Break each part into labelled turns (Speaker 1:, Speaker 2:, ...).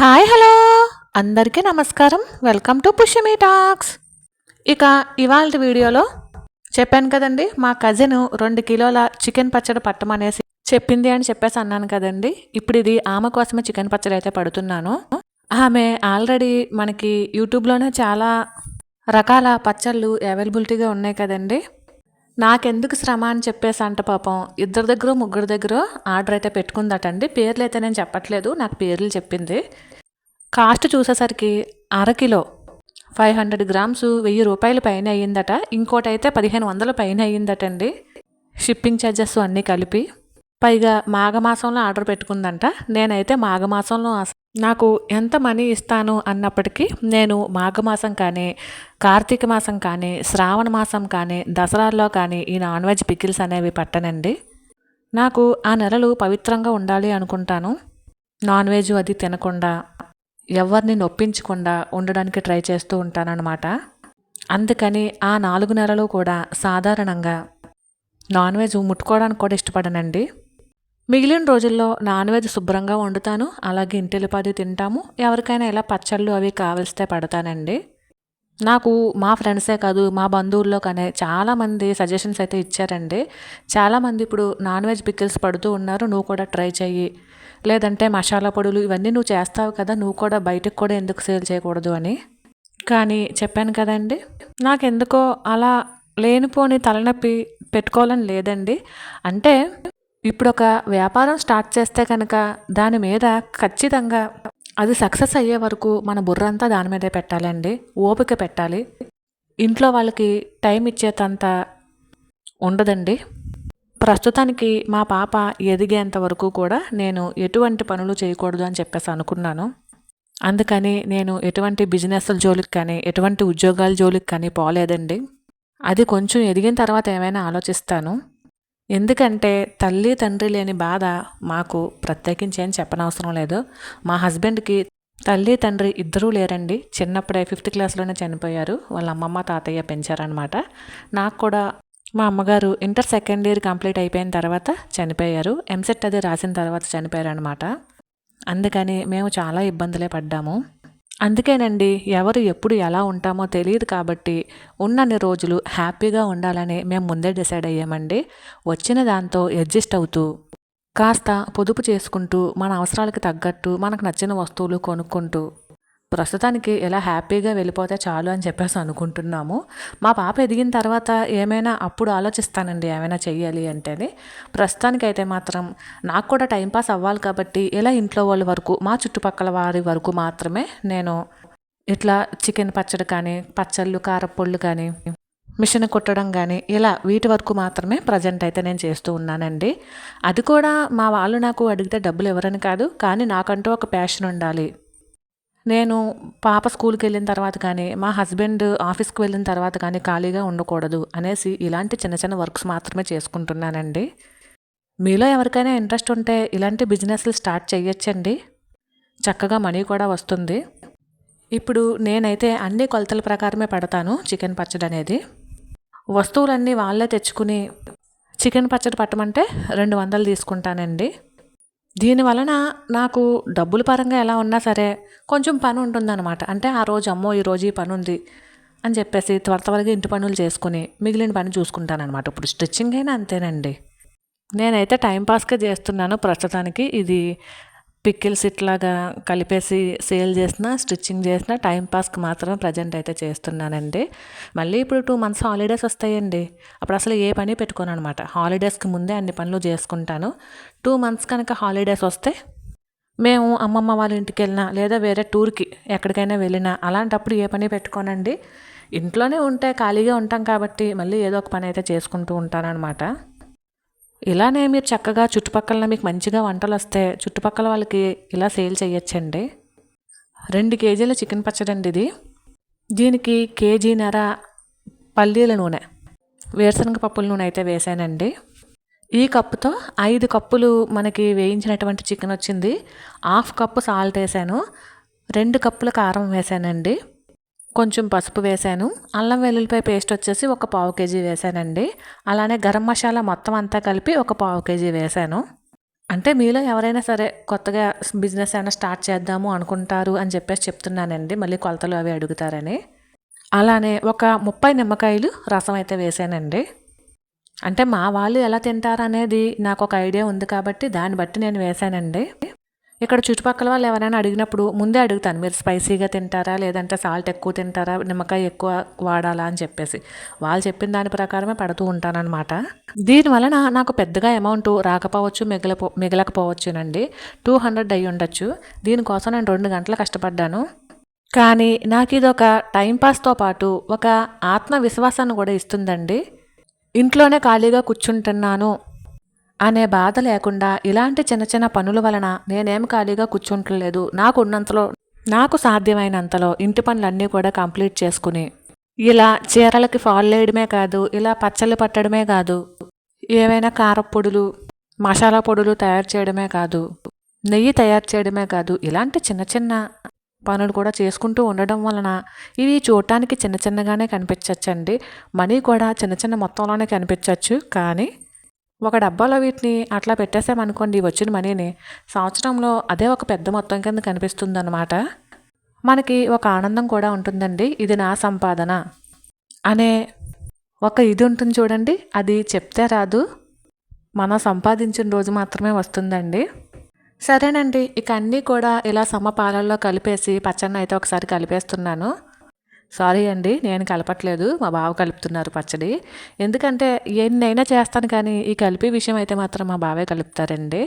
Speaker 1: Hi hello. అందరికీ నమస్కారం. Welcome to Pushyami talks. ఇక ఇవాళ వీడియోలో చెప్పాను కదండి మా కజిన్ రెండు కిలోల చికెన్ పచ్చడి పట్టమనేసి చెప్పింది అని చెప్పేసి అన్నాను కదండి. ఇప్పుడు ఇది ఆమె కోసమే చికెన్ పచ్చడి అయితే పడుతున్నాను. ఆమె ఆల్రెడీ మనకి యూట్యూబ్లోనే చాలా రకాల పచ్చళ్ళు అవైలబిలిటీగా ఉన్నాయి కదండి. నాకెందుకు శ్రమ అని చెప్పేసి అంట పాపం. ఇద్దరి దగ్గర ముగ్గురు దగ్గర ఆర్డర్ అయితే పెట్టుకుందటండి. పేర్లు అయితే నేను చెప్పట్లేదు. నాకు పేర్లు చెప్పింది. కాస్ట్ చూసేసరికి అరకిలో ఫైవ్ హండ్రెడ్ గ్రామ్స్ వెయ్యి రూపాయలు పైన అయ్యిందట. ఇంకోటి అయితే పదిహేను వందల పైన అయ్యిందటండి. షిప్పింగ్ ఛార్జెస్ అన్నీ కలిపి. పైగా మాఘమాసంలో ఆర్డర్ పెట్టుకుందంట. నేనైతే మాఘమాసంలో నాకు ఎంత మనీ ఇస్తాను అన్నప్పటికీ నేను మాఘమాసం కానీ కార్తీక మాసం కానీ శ్రావణ మాసం కానీ దసరాల్లో కానీ ఈ నాన్ వెజ్ పికిల్స్ అనేవి పట్టనండి. నాకు ఆ నెలలు పవిత్రంగా ఉండాలి అనుకుంటాను. నాన్ వెజ్ అది తినకుండా ఎవరిని నొప్పించకుండా ఉండడానికి ట్రై చేస్తూ ఉంటానన్నమాట. అందుకని ఆ నాలుగు నెలలు కూడా సాధారణంగా నాన్ వెజ్ ముట్టుకోవడానికి కూడా ఇష్టపడనండి. మిగిలిన రోజుల్లో నాన్ వెజ్ శుభ్రంగా వండుతాను అలాగే ఇంటిలిపాది తింటాము. ఎవరికైనా ఇలా పచ్చళ్ళు అవి కావలిస్తే పడతానండి. నాకు మా ఫ్రెండ్సే కాదు మా బంధువుల్లో కానీ చాలామంది సజెషన్స్ అయితే ఇచ్చారండి. చాలామంది ఇప్పుడు నాన్ వెజ్ పికిల్స్ పడుతూ ఉన్నారు నువ్వు కూడా ట్రై చెయ్యి. లేదంటే మసాలా పొడులు ఇవన్నీ నువ్వు చేస్తావు కదా నువ్వు కూడా బయటకు కూడా ఎందుకు సేల్ చేయకూడదు అని. కానీ చెప్పాను కదండి నాకెందుకో అలా లేనిపోని తలనొప్పి పెట్టుకోవాలని లేదండి. అంటే ఇప్పుడు ఒక వ్యాపారం స్టార్ట్ చేస్తే కనుక దాని మీద ఖచ్చితంగా అది సక్సెస్ అయ్యే వరకు మన బుర్రంతా దాని మీదే పెట్టాలండి. ఓపిక పెట్టాలి. ఇంట్లో వాళ్ళకి టైం ఇచ్చేటంత ఉండదండి. ప్రస్తుతానికి మా పాప ఎదిగేంత వరకు కూడా నేను ఎటువంటి పనులు చేయకూడదు అని చెప్పేసి అనుకున్నాను. అందుకని నేను ఎటువంటి బిజినెస్ల జోలికి కానీ ఎటువంటి ఉద్యోగాల జోలికి కానీ పోలేదండి. అది కొంచెం ఎదిగిన తర్వాత ఏమైనా ఆలోచిస్తాను. ఎందుకంటే తల్లి తండ్రి లేని బాధ మాకు ప్రత్యేకించి ఏం చెప్పనవసరం లేదు. మా హస్బెండ్కి తల్లి తండ్రి ఇద్దరూ లేరండి. చిన్నప్పుడే ఫిఫ్త్ క్లాస్లోనే చనిపోయారు. వాళ్ళ అమ్మమ్మ తాతయ్య పెంచారనమాట నాకు కూడా మా అమ్మగారు ఇంటర్ సెకండ్ ఇయర్ కంప్లీట్ అయిపోయిన తర్వాత చనిపోయారు. ఎంసెట్ అది రాసిన తర్వాత చనిపోయారు అనమాట అందుకని మేము చాలా ఇబ్బందులే పడ్డాము. అందుకేనండి ఎవరు ఎప్పుడు ఎలా ఉంటామో తెలియదు కాబట్టి ఉన్నన్ని రోజులు హ్యాపీగా ఉండాలని మేము ముందే డిసైడ్ అయ్యామండి. వచ్చిన దాంతో అడ్జస్ట్ అవుతూ కాస్త పొదుపు చేసుకుంటూ మన అవసరాలకు తగ్గట్టు మనకు నచ్చిన వస్తువులు కొనుక్కుంటూ ప్రస్తుతానికి ఇలా హ్యాపీగా వెళ్ళిపోతే చాలు అని చెప్పేసి అనుకుంటున్నాము. మా పాప ఎదిగిన తర్వాత ఏమైనా అప్పుడు ఆలోచిస్తానండి ఏమైనా చెయ్యాలి అంటేనే. ప్రస్తుతానికైతే మాత్రం నాకు కూడా టైంపాస్ అవ్వాలి కాబట్టి ఇలా ఇంట్లో వాళ్ళ వరకు మా చుట్టుపక్కల వారి వరకు మాత్రమే నేను ఇట్లా చికెన్ పచ్చడి కానీ పచ్చళ్ళు కారపొళ్ళు కానీ మిషన్ కుట్టడం కానీ ఇలా వీటి వరకు మాత్రమే ప్రజెంట్ అయితే నేను చేస్తూ ఉన్నానండి. అది కూడా మా వాళ్ళు నాకు అడిగితే డబ్బులు ఎవరని కాదు కానీ నాకంటూ ఒక ప్యాషన్ ఉండాలి. నేను పాప స్కూల్కి వెళ్ళిన తర్వాత కానీ మా హస్బెండ్ ఆఫీస్కి వెళ్ళిన తర్వాత కానీ ఖాళీగా ఉండకూడదు అనేసి ఇలాంటి చిన్న చిన్న వర్క్స్ మాత్రమే చేసుకుంటున్నానండి. మీలో ఎవరికైనా ఇంట్రెస్ట్ ఉంటే ఇలాంటి బిజినెస్లు స్టార్ట్ చేయొచ్చండి చక్కగా మనీ కూడా వస్తుంది. ఇప్పుడు నేనైతే అన్ని కొలతల ప్రకారమే పెడతాను చికెన్ పచ్చడి అనేది. వస్తువులన్నీ వాళ్ళే తెచ్చుకుని చికెన్ పచ్చడి పట్టమంటే రెండు వందలు తీసుకుంటానండి. దీని వలన నాకు డబ్బుల పరంగా ఎలా ఉన్నా సరే కొంచెం పని ఉంటుందన్నమాట. అంటే ఆ రోజు అమ్మో ఈరోజు ఈ పని ఉంది అని చెప్పేసి త్వర త్వరగా ఇంటి పనులు చేసుకుని మిగిలిన పని చూసుకుంటానమాట ఇప్పుడు స్టిచ్చింగ్ అయినా అంతేనండి. నేనైతే టైంపాస్గా చేస్తున్నాను ప్రస్తుతానికి. ఇది పిక్కిల్స్ ఇట్లాగా కలిపేసి సేల్ చేసిన స్టిచ్చింగ్ చేసిన టైంపాస్కి మాత్రం ప్రజెంట్ అయితే చేస్తున్నానండి. మళ్ళీ ఇప్పుడు టూ మంత్స్ హాలిడేస్ వస్తాయండి. అప్పుడు అసలు ఏ పని పెట్టుకోను అనమాట హాలిడేస్కి ముందే అన్ని పనులు చేసుకుంటాను. టూ మంత్స్ కనుక హాలిడేస్ వస్తే మేము అమ్మమ్మ వాళ్ళ ఇంటికి వెళ్ళినా లేదా వేరే టూర్కి ఎక్కడికైనా వెళ్ళినా అలాంటప్పుడు ఏ పని పెట్టుకోనండి. ఇంట్లోనే ఉంటే ఖాళీగా ఉంటాం కాబట్టి మళ్ళీ ఏదో ఒక పని అయితే చేసుకుంటూ ఉంటానన్నమాట ఇలానే మీరు చక్కగా చుట్టుపక్కల మీకు మంచిగా వంటలు వస్తే చుట్టుపక్కల వాళ్ళకి ఇలా సేల్ చేయొచ్చండి. రెండు కేజీల చికెన్ పచ్చడి అండి ఇది. దీనికి కేజీన్నర పల్లీల నూనె. వేరుశనగ పప్పుల నూనె అయితే వేసానండి. ఈ కప్పుతో ఐదు కప్పులు మనకి వేయించినటువంటి చికెన్ వచ్చింది. హాఫ్ కప్పు సాల్ట్ వేసాను. రెండు కప్పుల కారం వేసానండి. కొంచెం పసుపు వేసాను అల్లం వెల్లుల్లిపాయ పేస్ట్ వచ్చేసి ఒక పావు కేజీ వేశానండి. అలానే గరం మసాలా మొత్తం అంతా కలిపి ఒక పావు కేజీ వేసాను అంటే మీలో ఎవరైనా సరే కొత్తగా బిజినెస్ ఏమైనా స్టార్ట్ చేద్దాము అనుకుంటారు అని చెప్పేసి చెప్తున్నానండి. మళ్ళీ కొలతలు అవి అడుగుతారని. అలానే ఒక ముప్పై నిమ్మకాయలు రసం అయితే వేసానండి అంటే మా వాళ్ళు ఎలా తింటారు అనేది నాకు ఒక ఐడియా ఉంది కాబట్టి దాన్ని బట్టి నేను వేసానండి ఇక్కడ చుట్టుపక్కల వాళ్ళు ఎవరైనా అడిగినప్పుడు ముందే అడుగుతాను మీరు స్పైసీగా తింటారా? లేదంటే సాల్ట్ ఎక్కువ తింటారా? నిమ్మకాయ ఎక్కువ వాడాలా? అని చెప్పేసి. వాళ్ళు చెప్పిన దాని ప్రకారమే పడుతూ ఉంటానన్నమాట. దీని వలన నాకు పెద్దగా అమౌంట్ రాకపోవచ్చు మిగలపో మిగలకపోవచ్చునండి. టూ హండ్రెడ్ అయ్యి ఉండొచ్చు. దీనికోసం నేను రెండు గంటలు కష్టపడ్డాను. కానీ నాకు ఇది ఒక టైంపాస్తో పాటు ఒక ఆత్మవిశ్వాసాన్ని కూడా ఇస్తుందండి. ఇంట్లోనే ఖాళీగా కూర్చుంటున్నాను. అనే బాధ లేకుండా ఇలాంటి చిన్న చిన్న పనుల వలన నేనేం ఖాళీగా కూర్చుంటలేదు. నాకు ఉన్నంతలో నాకు సాధ్యమైనంతలో ఇంటి పనులన్నీ కూడా కంప్లీట్ చేసుకుని ఇలా చీరలకి ఫాల్ వేయడమే కాదు ఇలా పచ్చళ్ళు పట్టడమే కాదు ఏవైనా కారపొడులు మసాలా పొడులు తయారు చేయడమే కాదు నెయ్యి తయారు చేయడమే కాదు ఇలాంటి చిన్న చిన్న పనులు కూడా చేసుకుంటూ ఉండడం వలన ఇవి చూడటానికి చిన్న చిన్నగానే కనిపించవచ్చండి మనీ కూడా చిన్న చిన్న మొత్తంలోనే కనిపించవచ్చు కానీ ఒక డబ్బాలో వీటిని అట్లా పెట్టేసామనుకోండి వచ్చిన మనీని సంవత్సరంలో అదే ఒక పెద్ద మొత్తం కింద కనిపిస్తుంది అనమాట మనకి ఒక ఆనందం కూడా ఉంటుందండి ఇది నా సంపాదన అనే ఒక ఇది ఉంటుంది చూడండి అది చెప్తే రాదు. మనం సంపాదించిన రోజు మాత్రమే వస్తుందండి. సరేనండి ఇక అన్నీ కూడా ఇలా సమపాలల్లో కలిపేసి పచ్చన్న అయితే ఒకసారి కలిపేస్తున్నాను. సారీ అండి నేను కలపట్లేదు మా బావ కలుపుతున్నారు పచ్చడి. ఎందుకంటే ఎన్నైనా చేస్తాను కానీ ఈ కలిపి విషయం అయితే మాత్రం మా బావే కలుపుతారండి.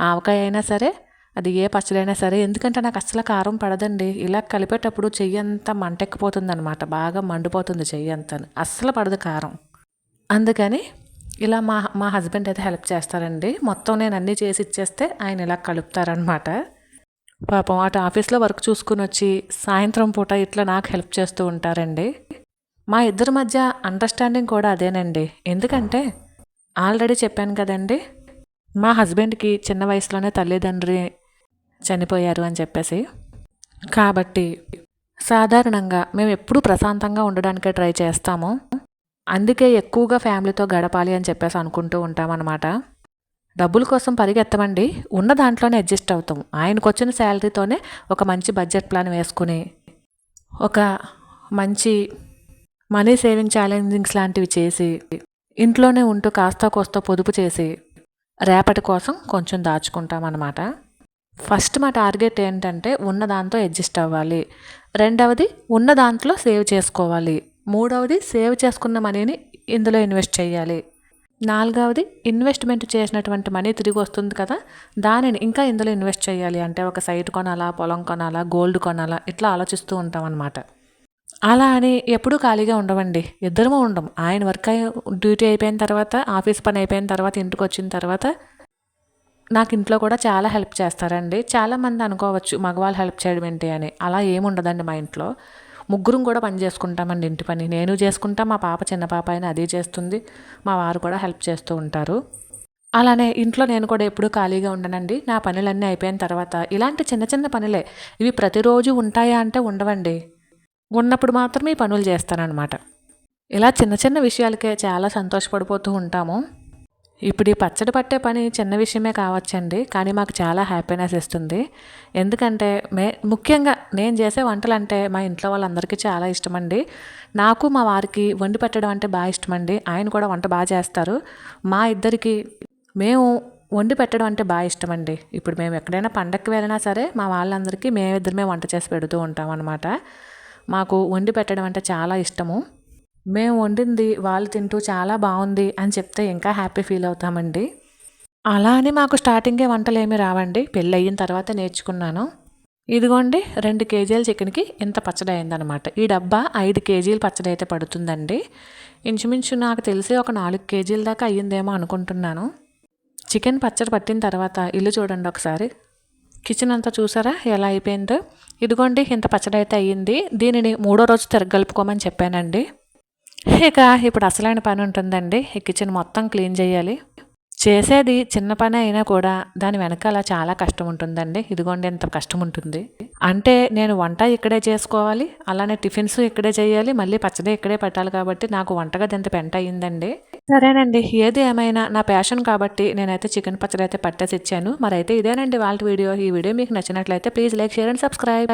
Speaker 1: ఆవకాయ అయినా సరే అది ఏ పచ్చడి అయినా సరే ఎందుకంటే నాకు అసలు కారం పడదండి. ఇలా కలిపేటప్పుడు చెయ్యి అంతా మంటెక్కిపోతుంది అనమాట బాగా మండిపోతుంది చెయ్యి అంతా. అస్సలు పడదు కారం. అందుకని ఇలా మా మా హస్బెండ్ అయితే హెల్ప్ చేస్తారండి. మొత్తం నేను అన్నీ చేసి ఇచ్చేస్తే ఆయన ఇలా కలుపుతారనమాట పాపం అటు ఆఫీస్లో వర్క్ చూసుకుని వచ్చి సాయంత్రం పూట ఇట్లా నాకు హెల్ప్ చేస్తూ ఉంటారండి. మా ఇద్దరి మధ్య అండర్స్టాండింగ్ కూడా అదేనండి. ఎందుకంటే ఆల్రెడీ చెప్పాను కదండి మా హస్బెండ్కి చిన్న వయసులోనే తల్లిదండ్రి చనిపోయారు అని చెప్పేసి. కాబట్టి సాధారణంగా మేము ఎప్పుడూ ప్రశాంతంగా ఉండడానికే ట్రై చేస్తాము. అందుకే ఎక్కువగా ఫ్యామిలీతో గడపాలి అని చెప్పేసి అనుకుంటూ ఉంటామన్నమాట. డబ్బుల కోసం పరిగెత్తమండి. ఉన్న దాంట్లోనే అడ్జస్ట్ అవుతాం ఆయనకు వచ్చిన శాలరీతోనే ఒక మంచి బడ్జెట్ ప్లాన్ వేసుకుని ఒక మంచి మనీ సేవింగ్ ఛాలెంజింగ్స్ లాంటివి చేసి ఇంట్లోనే ఉంటూ కాస్త కోస్త పొదుపు చేసి రేపటి కోసం కొంచెం దాచుకుంటామన్నమాట. ఫస్ట్ మా టార్గెట్ ఏంటంటే ఉన్న దాంతో అడ్జస్ట్ అవ్వాలి. రెండవది ఉన్న దాంట్లో సేవ్ చేసుకోవాలి. మూడవది సేవ్ చేసుకున్న మనీని ఇందులో ఇన్వెస్ట్ చేయాలి. నాలుగవది ఇన్వెస్ట్మెంట్ చేసినటువంటి మనీ తిరిగి వస్తుంది కదా దానిని ఇంకా ఇందులో ఇన్వెస్ట్ చేయాలి. అంటే ఒక సైట్ కొనాలా పొలం కొనాలా గోల్డ్ కొనాలా ఇట్లా ఆలోచిస్తూ ఉంటాం అనమాట అలా అని ఎప్పుడూ ఖాళీగా ఉండవండి. ఇద్దరము ఉండం. ఆయన వర్క్ డ్యూటీ అయిపోయిన తర్వాత ఆఫీస్ పని అయిపోయిన తర్వాత ఇంటికి వచ్చిన తర్వాత నాకు ఇంట్లో కూడా చాలా హెల్ప్ చేస్తారండి. చాలామంది అనుకోవచ్చు మగవాళ్ళు హెల్ప్ చేయడం ఏంటి అని. అలా ఏముండదండి మా ఇంట్లో. ముగ్గురం కూడా పని చేసుకుంటామండి ఇంటి పని. నేను చేసుకుంటా మా పాప చిన్న పాప అయినా అది చేస్తుంది. మా వారు కూడా హెల్ప్ చేస్తూ ఉంటారు. అలానే ఇంట్లో నేను కూడా ఎప్పుడూ ఖాళీగా ఉండనండి. నా పనులన్నీ అయిపోయిన తర్వాత ఇలాంటి చిన్న చిన్న పనులే ఇవి ప్రతిరోజు ఉంటాయా అంటే ఉండవండి. ఉన్నప్పుడు మాత్రమే పనులు చేస్తానన్నమాట. ఇలా చిన్న చిన్న విషయాలకే చాలా సంతోషపడిపోతూ ఉంటాము. ఇప్పుడు ఈ పచ్చడి పట్టే పని చిన్న విషయమే కావచ్చండి కానీ మాకు చాలా హ్యాపీనెస్ ఇస్తుంది. ఎందుకంటే మే ముఖ్యంగా నేను చేసే వంటలు అంటే మా ఇంట్లో వాళ్ళందరికీ చాలా ఇష్టమండి. నాకు మా వారికి వండి పెట్టడం అంటే బాగా ఇష్టమండి. ఆయన కూడా వంట బాగా చేస్తారు. మా ఇద్దరికి మేము వండి పెట్టడం అంటే బాగా ఇష్టమండి. ఇప్పుడు మేము ఎక్కడైనా పండక్కి వెళ్ళినా సరే మా వాళ్ళందరికీ మేమిద్దరమే వంట చేసి పెడుతూ ఉంటాం అనమాట మాకు వండి పెట్టడం అంటే చాలా ఇష్టము. మేము వండింది వాళ్ళు తింటూ చాలా బాగుంది అని చెప్తే ఇంకా హ్యాపీ ఫీల్ అవుతామండి. అలా అని మాకు స్టార్టింగే వంటలు ఏమి రావండి. పెళ్ళి అయిన తర్వాత నేర్చుకున్నాను. ఇదిగోండి రెండు కేజీల చికెన్కి ఇంత పచ్చడి అయిందనమాట ఈ డబ్బా ఐదు కేజీల పచ్చడి అయితే పడుతుందండి. ఇంచుమించు నాకు తెలిసి ఒక నాలుగు కేజీల దాకా అయ్యిందేమో అనుకుంటున్నాను. చికెన్ పచ్చడి పట్టిన తర్వాత ఇల్లు చూడండి ఒకసారి. కిచెన్ అంతా చూసారా? ఎలా అయిపోయిందో. ఇదిగోండి ఇంత పచ్చడి అయితే అయ్యింది. దీనిని మూడో రోజు తిరగలుపుకోమని చెప్పానండి. ఇక ఇప్పుడు అసలైన పని ఉంటుందండి. ఈ కిచెన్ మొత్తం క్లీన్ చేయాలి. చేసేది చిన్న పని అయినా కూడా దాని వెనకాల చాలా కష్టం ఉంటుందండి. ఇదిగోండి ఎంత కష్టం ఉంటుంది. అంటే నేను వంట ఇక్కడే చేసుకోవాలి అలానే టిఫిన్స్ ఇక్కడే చేయాలి మళ్ళీ పచ్చడి ఇక్కడే పెట్టాలి కాబట్టి నాకు వంటగది ఎంత పెంట అయ్యిందండి. సరేనండి ఏది ఏమైనా నా ప్యాషన్ కాబట్టి నేనైతే చికెన్ పచ్చడి అయితే పట్టేసి ఇచ్చాను. మరైతే ఇదేనండి వాళ్ళ వీడియో. ఈ వీడియో మీకు నచ్చినట్లయితే please like share and subscribe.